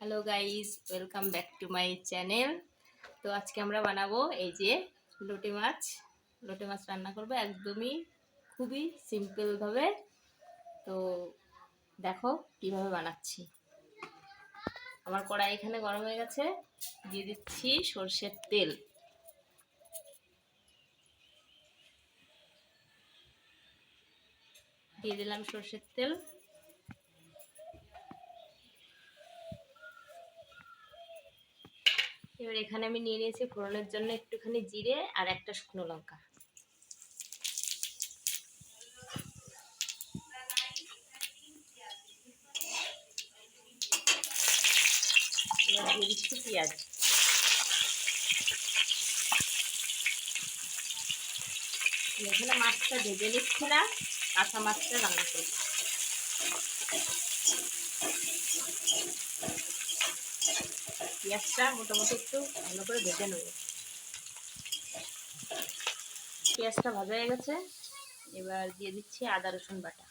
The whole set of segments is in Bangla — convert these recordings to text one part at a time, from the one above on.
Hello guys welcome back to my channel তো আজকে আমরা বানাবো এই যে লোটে মাছ। লোটে মাছ রান্না করব একদমই খুবই সিম্পলভাবে তো দেখো কীভাবে বানাচ্ছি। আমার কড়াই এখানে গরম হয়ে গেছে। দিয়ে দিচ্ছি সর্ষের তেল। দিয়ে দিলাম সর্ষের তেল। এবার এখানে আমি নিয়ে নিয়েছি ফোড়নের জন্য একটুখানি জিরে আর একটা শুকনো লঙ্কা। দিচ্ছি পেঁয়াজ। এখানে মাছটা ভেজে নিচ্ছি না কাঁচা মাছটা রান্না করছি পেঁয়াজটা মোটামুটি একটু ভালো করে ভেজে নেব। পেঁয়াজটা ভাজা হয়ে গেছে। এবার দিয়ে দিচ্ছি আদা, রসুন বাটা।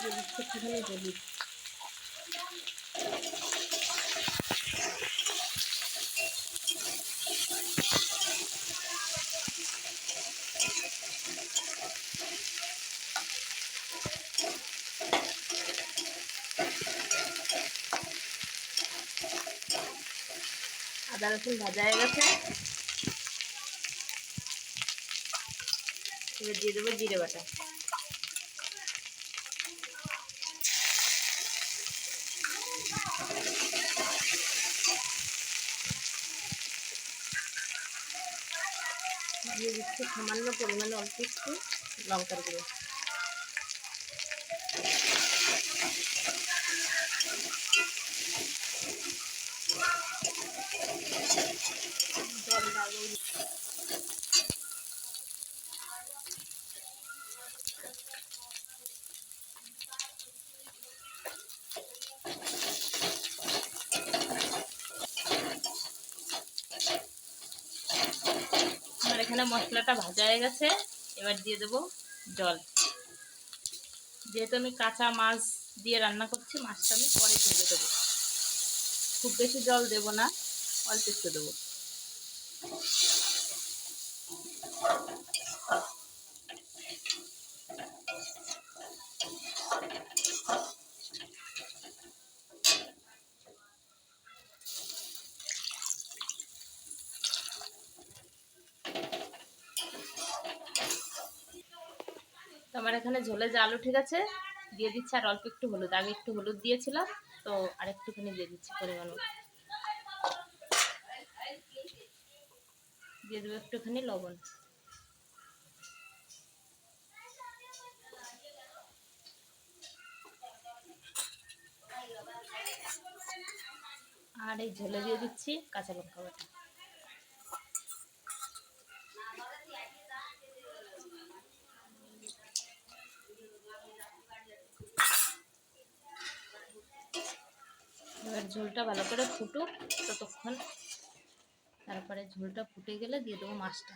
দিয়ে দিচ্ছি হলুদ। আদা রসুন ভাজা হয়ে গেছে। এবার দিয়ে দেবো জিরে বাটা। দিয়ে দিচ্ছি সামান্য পরিমাণে অল্প একটু লঙ্কার গুঁড়ো। আমার এখানে মশলাটা ভাজা হয়ে গেছে। এবার দিয়ে দেবো জল। যেহেতু আমি কাঁচা মাছ দিয়ে রান্না করছি, মাছটা আমি পরে ঢেলে দেবো। খুব বেশি জল দেবো না, অল্প একটু দেবো। তো আমার এখানে ঝোলে জাল উঠে গেছে দিয়ে দিচ্ছি আর অল্প একটু হলুদ। আগে একটু হলুদ দিয়েছিলাম, তো আর একটুখানি দিয়ে দিচ্ছি পরিমাণ। দিয়ে দেবো একটুখানি লবণ। আর এই ঝোলে দিয়ে দিচ্ছি কাঁচা লঙ্কা বাটা। এবার ঝোলটা ভালো করে ফুটুক ততক্ষণ। তারপরে ঝোলটা ফুটে গেলে দিয়ে দেবো মাছটা।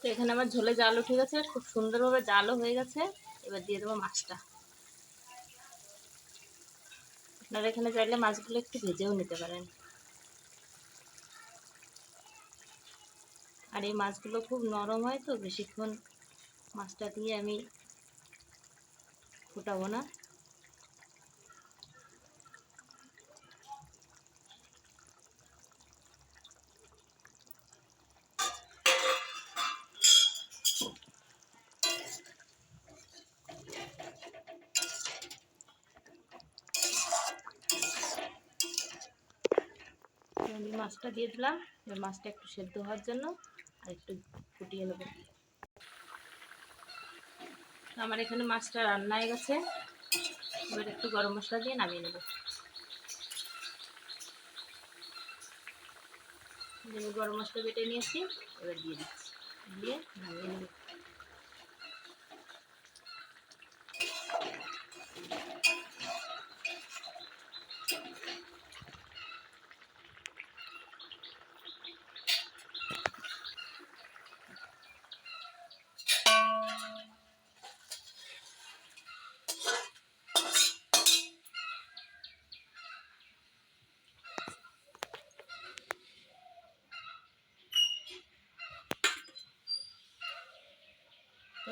তো এখানে আমার ঝোলে জাল উঠে গেছে, খুব সুন্দরভাবে জালও হয়ে গেছে। এবার দিয়ে দেবো মাছটা। আপনারা এখানে চাইলে মাছগুলো একটু ভেজেও নিতে পারেন। আর এই মাছগুলো খুব নরম হয় তো, বেশিক্ষণ মাছটা দিয়ে আমি ফুটাবো না। আমি মাছটা দিয়ে দিলাম। এবার মাছটা একটু সেদ্ধ হওয়ার জন্য আর একটু ফুটিয়ে নেব। আমার এখানে মাছটা রান্না হয়ে গেছে। এবার একটু গরম মশলা দিয়ে নামিয়ে নেব। গরম মশলা বেটে নিয়েছি, এবার দিয়ে দিচ্ছি। দিয়ে নামিয়ে নেব।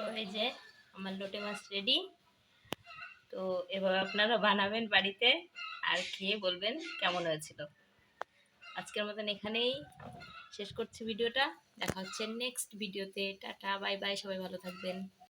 তো এই যে আমার লোটে মাছ রেডি তো এভাবে আপনারা বানাবেন বাড়িতে আর খেয়ে বলবেন কেমন হয়েছিল। আজকের মতন এখানেই শেষ করছি ভিডিওটা। দেখা হচ্ছে নেক্সট ভিডিওতে। টাটা বাই বাই সবাই ভালো থাকবেন।